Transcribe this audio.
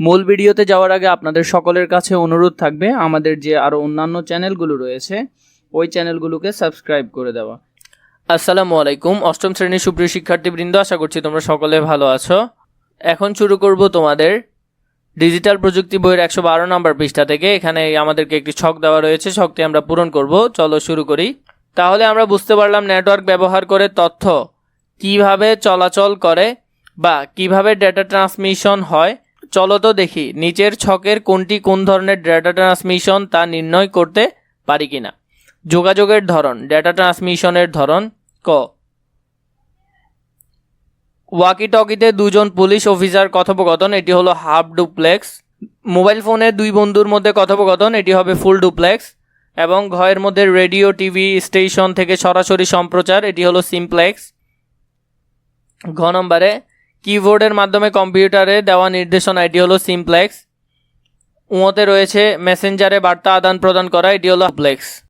মূল ভিডিওতে যাওয়ার আগে আপনাদের সকলের কাছে অনুরোধ থাকবে, আমাদের যে আরও অন্যান্য চ্যানেলগুলো রয়েছে, ওই চ্যানেলগুলোকে সাবস্ক্রাইব করে দেওয়া। আসসালামু আলাইকুম, অষ্টম শ্রেণির সুপ্রিয় শিক্ষার্থীবৃন্দ, আশা করছি তোমরা সকলে ভালো আছো। এখন শুরু করব তোমাদের ডিজিটাল প্রযুক্তি বইয়ের একশো বারো নম্বর পৃষ্ঠা থেকে। এখানে আমাদেরকে একটি ছক দেওয়া রয়েছে, ছকটি আমরা পূরণ করব। চলো শুরু করি। তাহলে আমরা বুঝতে পারলাম নেটওয়ার্ক ব্যবহার করে তথ্য কীভাবে চলাচল করে বা কীভাবে ডেটা ট্রান্সমিশন হয়। চলো তো দেখি, নিচের ছকের কোনটি কোন ধরনের ডেটা ট্রান্সমিশন তা নির্ণয় করতে পারি কিনা। যোগাযোগের ধরন ডেটা ট্রান্সমিশনের ধরন, ক। ওয়াকি টকিতে দুজন পুলিশ অফিসার কথোপকথন, এটি হলো হাফ ডুপ্লেক্স মোবাইল ফোনে দুই বন্ধুর মধ্যে কথোপকথন, এটি হবে ফুল ডুপ্লেক্স এবং ঘরের মধ্যে রেডিও টিভি স্টেশন থেকে সরাসরি সম্প্রচার, এটি হলো সিমপ্লেক্স ঘ নম্বরে কিবোর্ডের মাধ্যমে কম্পিউটারে দেওয়া নির্দেশনা এটি হলো সিমপ্লেক্স উঁতে রয়েছে মেসেঞ্জারে বার্তা আদান প্রদান করা, এটি হলো প্লেক্স